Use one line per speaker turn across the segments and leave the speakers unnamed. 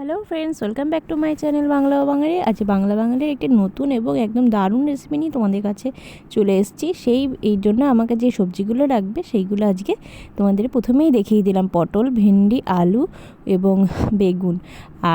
Hello friends welcome back to my channel Bangla Bangali আজ বাংলা বাঙালির একটি নতুন এবং একদম দারুণ রেসিপি নিয়ে তোমাদের কাছে চলে এসেছি। সেই, এই জন্য আমাকে যে সবজিগুলো লাগবে, সেইগুলো আজকে তোমাদের প্রথমেই দেখিয়ে দিলাম। পটল, ভেন্ডি, আলু এবং বেগুন।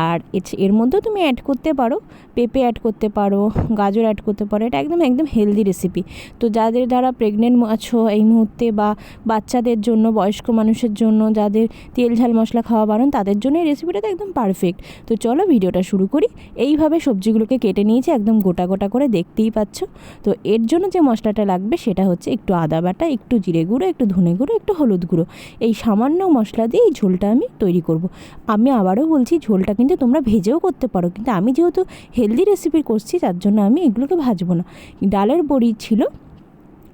আর এর মধ্যেও তুমি অ্যাড করতে পারো, পেঁপে অ্যাড করতে পারো, গাজর অ্যাড করতে পারো। এটা একদম একদম হেলদি রেসিপি তো যাদের দ্বারা প্রেগনেন্ট আছো এই মুহূর্তে বা বাচ্চাদের জন্য, বয়স্ক মানুষের জন্য, যাদের তেল ঝাল মশলা খাওয়া বারণ, তাদের জন্য এই রেসিপিটা তো একদম পারফেক্ট তো চলো ভিডিওটা শুরু করি। এইভাবে সবজিগুলোকে কেটে নিয়েছি, একদম গোটা গোটা করে দেখতেই পাচ্ছ। তো এর জন্য যে মশলাটা লাগবে সেটা হচ্ছে একটু আদা বাটা, একটু জিরে গুঁড়ো, একটু ধনে গুঁড়ো, একটু হলুদ গুঁড়ো। এই সামান্য মশলা দিয়ে এই ঝোলটা আমি তৈরি করব। আমি আবারও বলছি, ঝোলটা কিন্তু তোমরা ভেজেও করতে পারো। কিন্তু আমি যেহেতু হেলদি রেসিপি করছি, তার জন্য আমি এগুলোকে ভাজবো না। ডালের বড়ি ছিল,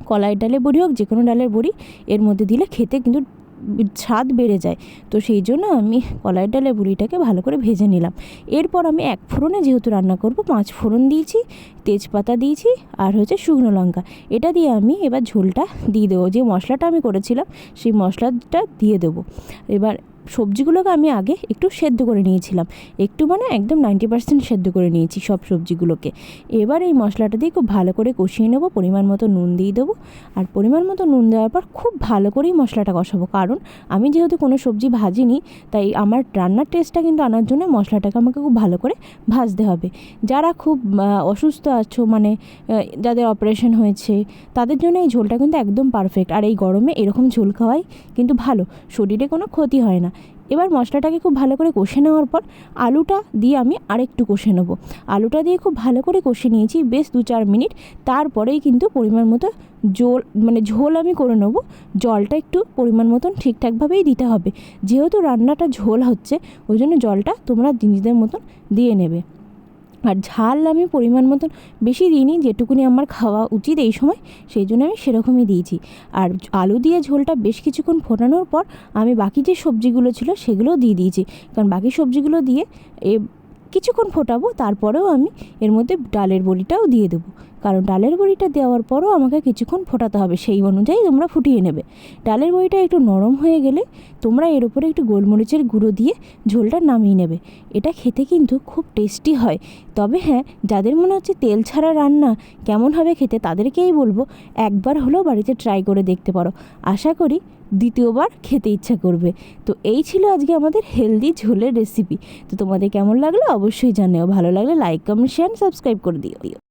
কলাই ডালের বড়ি হোক যে কোনো ডালের বড়ি, এর মধ্যে দিলে খেতে কিন্তু স্বাদ বেড়ে যায়। তো সেই জন্য আমি কলাই ডালের বুড়িটাকে ভালো করে ভেজে নিলাম। এরপর আমি এক ফোড়নে যেহেতু রান্না করব, পাঁচ ফোড়ন দিয়েছি, তেজপাতা দিয়েছি আর হচ্ছে শুকনো লঙ্কা। এটা দিয়ে আমি এবার ঝোলটা দিয়ে দেবো। যে মশলাটা আমি করেছিলাম, সেই মশলাটা দিয়ে দেবো। এবার সবজিগুলোকে আমি আগে একটু সেদ্ধ করে নিয়েছিলাম। একটু মানে একদম নাইনটি পার্সেন্ট সেদ্ধ করে নিয়েছি সব সবজিগুলোকে। এবার এই মশলাটা দিয়ে খুব ভালো করে কষিয়ে নেব, পরিমাণ মতো নুন দিয়ে দেবো। আর পরিমাণ মতো নুন দেওয়ার পর খুব ভালো করেই মশলাটা কষাবো। কারণ আমি যেহেতু কোনো সবজি ভাজিনি, তাই আমার রান্নার টেস্টটা কিন্তু আনার জন্য মশলাটাকে আমাকে খুব ভালো করে ভাজতে হবে। যারা খুব অসুস্থ আছো মানে যাদের অপারেশন হয়েছে, তাদের জন্য এই ঝোলটা কিন্তু একদম পারফেক্ট আর এই গরমে এরকম ঝোল খাওয়াই কিন্তু ভালো। শরীরে কোনো ক্ষতি হয় না। এবার মশলাটাকে খুব ভালো করে কষে নেওয়ার পর আলুটা দিয়ে আমি আরেকটু কষে নেব। আলুটা দিয়ে খুব ভালো করে কষে নিয়েছি বেশ দু চার মিনিট। তারপরেই কিন্তু পরিমাণ মতো জল মানে ঝোল আমি করে নেব। জলটা একটু পরিমাণ মতন ঠিকঠাকভাবেই দিতে হবে। যেহেতু রান্নাটা ঝোল হচ্ছে, ওই জন্য জলটা তোমরা নিজেদের মতন দিয়ে নেবে। আর ঝাল আমি পরিমাণ মতন বেশি দিইনি, যেটুকুনি আমার খাওয়া উচিত এই সময়, সেই জন্য আমি সেরকমই দিয়েছি। আর আলু দিয়ে ঝোলটা বেশ কিছুক্ষণ ফোটানোর পর আমি বাকি যে সবজিগুলো ছিল সেগুলোও দিয়ে দিয়েছি। কারণ বাকি সবজিগুলো দিয়ে এ কিছুক্ষণ ফোটাবো, তারপরেও আমি এর মধ্যে ডালের বড়িটাও দিয়ে দেবো। কারণ ডালের বড়িটা দেওয়ার পরও আমাকে কিছুক্ষণ ফোটাতে হবে, সেই অনুযায়ী তোমরা ফুটিয়ে নেবে। ডালের বড়িটা একটু নরম হয়ে গেলে তোমরা এর উপরে একটু গোলমরিচের গুঁড়ো দিয়ে ঝোলটা নামিয়ে নেবে। এটা খেতে কিন্তু খুব টেস্টি হয়। তবে হ্যাঁ যাদের মনে হচ্ছে তেল ছাড়া রান্না কেমন হবে খেতে তাদেরকেই বলব, একবার হলেও বাড়িতে ট্রাই করে দেখতে পারো। আশা করি দ্বিতীয়বার খেতে ইচ্ছা করবে। তো এই ছিল আজকে আমাদের হেলদি ঝোলের রেসিপি তো তোমাদের কেমন লাগল অবশ্যই জানিও। ভালো লাগলে লাইক কমেন্ট শেয়ার সাবস্ক্রাইব করে দিও।